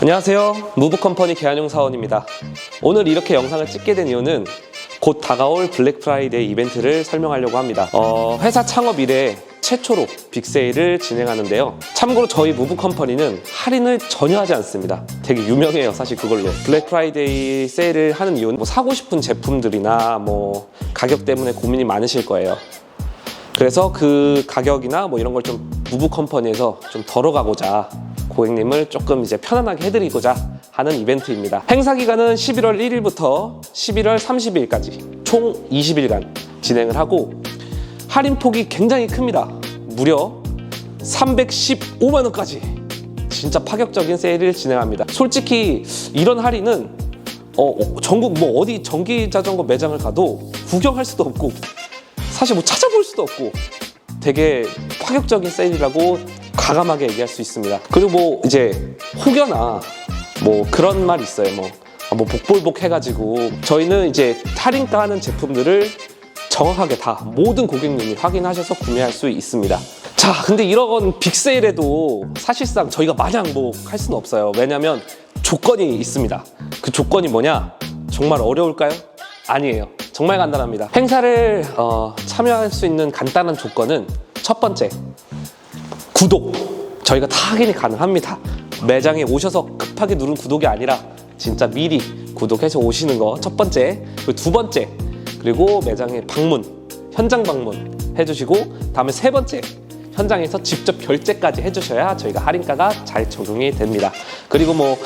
안녕하세요. 무브컴퍼니 개한용 사원입니다. 오늘 이렇게 영상을 찍게 된 이유는 곧 다가올 블랙 프라이데이 이벤트를 설명하려고 합니다. 어, 회사 창업 이래 최초로 빅세일을 진행하는데요. 참고로 저희 무브컴퍼니는 할인을 전혀 하지 않습니다. 되게 유명해요, 사실 그걸로. 블랙 프라이데이 세일을 하는 이유는 뭐 사고 싶은 제품들이나 뭐 가격 때문에 고민이 많으실 거예요. 그래서 그 가격이나 뭐 이런 걸 좀 무브 컴퍼니에서 좀 덜어가고자 고객님을 조금 이제 편안하게 해드리고자 하는 이벤트입니다. 행사 기간은 11월 1일부터 11월 30일까지 총 20일간 진행을 하고 할인 폭이 굉장히 큽니다. 무려 315만 원까지 진짜 파격적인 세일을 진행합니다. 솔직히 이런 할인은 어, 어, 전국 뭐 어디 전기 자전거 매장을 가도 구경할 수도 없고 사실 뭐 찾아볼 수도 없고 되게 파격적인 세일이라고 과감하게 얘기할 수 있습니다. 그리고 뭐 이제 혹여나 뭐 그런 말 있어요. 뭐, 아, 뭐 복불복 해가지고 저희는 이제 할인가 하는 제품들을 정확하게 다 모든 고객님이 확인하셔서 구매할 수 있습니다. 자, 근데 이런 빅세일에도 사실상 저희가 마냥 뭐 할 수는 없어요. 왜냐면 조건이 있습니다. 그 조건이 뭐냐? 정말 어려울까요? 아니에요. 정말 간단합니다. 행사를 어, 참여할 수 있는 간단한 조건은 첫 번째, 구독. 저희가 다 확인이 가능합니다. 매장에 오셔서 급하게 누른 구독이 아니라 진짜 미리 구독해서 오시는 거 첫 번째. 그리고 두 번째. 그리고 매장에 방문, 현장 방문 해주시고 다음에 세 번째. 현장에서 직접 결제까지 해주셔야 저희가 할인가가 잘 적용이 됩니다. 그리고 뭐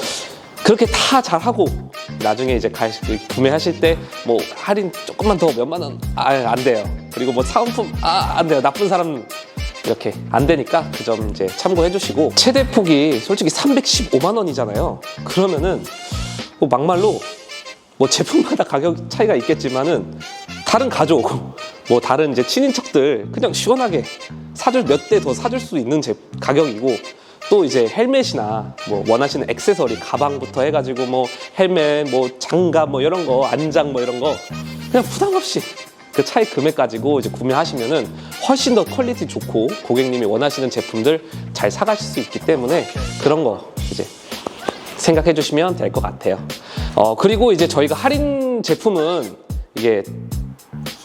그렇게 다 잘하고 나중에 이제 가, 그 구매하실 때 뭐 할인 조금만 더 몇만 원, 아, 안 돼요. 그리고 뭐 사은품, 아, 안 돼요. 나쁜 사람 이렇게 안 되니까 그 점 이제 참고해 주시고 최대 폭이 솔직히 315만 원이잖아요. 그러면은 뭐 막말로 뭐 제품마다 가격 차이가 있겠지만은 다른 가족 뭐 다른 이제 친인척들 그냥 시원하게 사줄 몇 대 더 사줄 수 있는 제 가격이고 또 이제 헬멧이나 뭐 원하시는 액세서리 가방부터 해가지고 뭐 헬멧 뭐 장갑 뭐 이런 거 안장 뭐 이런 거 그냥 부담 없이 그 차이 금액 가지고 이제 구매하시면은 훨씬 더 퀄리티 좋고 고객님이 원하시는 제품들 잘 사가실 수 있기 때문에 그런 거 이제 생각해 주시면 될 것 같아요. 어, 그리고 이제 저희가 할인 제품은 이게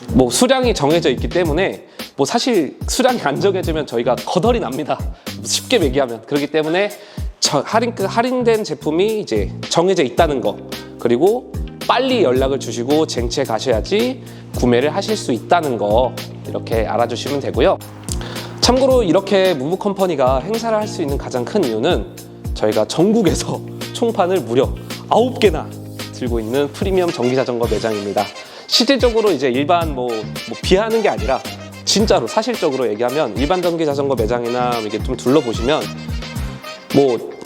뭐 수량이 정해져 있기 때문에 뭐 사실 수량이 안 정해지면 저희가 거덜이 납니다. 쉽게 얘기하면 그렇기 때문에 저 할인 그 할인된 제품이 이제 정해져 있다는 거 그리고 빨리 연락을 주시고 쟁취해 가셔야지 구매를 하실 수 있다는 거 이렇게 알아주시면 되고요. 참고로 이렇게 무브 컴퍼니가 행사를 할 수 있는 가장 큰 이유는 저희가 전국에서 총판을 무려 9개나 들고 있는 프리미엄 전기 자전거 매장입니다. 실질적으로 이제 일반 뭐, 뭐 비하하는 게 아니라 진짜로 사실적으로 얘기하면 일반 전기 자전거 매장이나 이게 좀 둘러보시면 뭐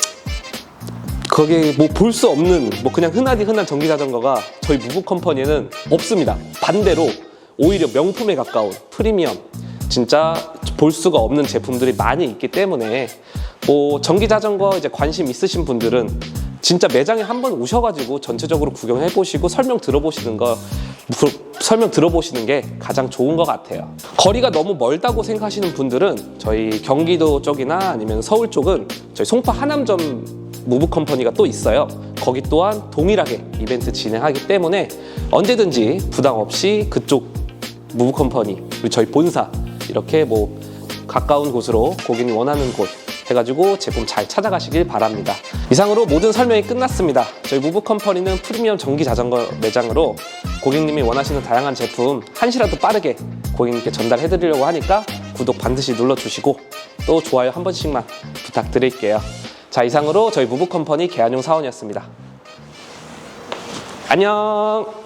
거기 뭐볼 수 없는 뭐 그냥 흔하디 흔한 전기 자전거가 저희 무브 컴퍼니에는 없습니다. 반대로 오히려 명품에 가까운 프리미엄 진짜 볼 수가 없는 제품들이 많이 있기 때문에 뭐 전기 자전거 이제 관심 있으신 분들은 진짜 매장에 한번 오셔가지고 전체적으로 구경해 보시고 설명 들어보시는 거 그- 설명 들어보시는 게 가장 좋은 것 같아요. 거리가 너무 멀다고 생각하시는 분들은 저희 경기도 쪽이나 아니면 서울 쪽은 저희 송파 하남점 무브 컴퍼니가 또 있어요. 거기 또한 동일하게 이벤트 진행하기 때문에 언제든지 부담 없이 그쪽 무브 컴퍼니 그리고 저희 본사 이렇게 뭐 가까운 곳으로 고객님 원하는 곳 해가지고 제품 잘 찾아가시길 바랍니다. 이상으로 모든 설명이 끝났습니다. 저희 무브 컴퍼니는 프리미엄 전기 자전거 매장으로 고객님이 원하시는 다양한 제품 한시라도 빠르게 고객님께 전달해드리려고 하니까 구독 반드시 눌러주시고 또 좋아요 한 번씩만 부탁드릴게요. 자 이상으로 저희 무브 컴퍼니 개한용 사원이었습니다. 안녕.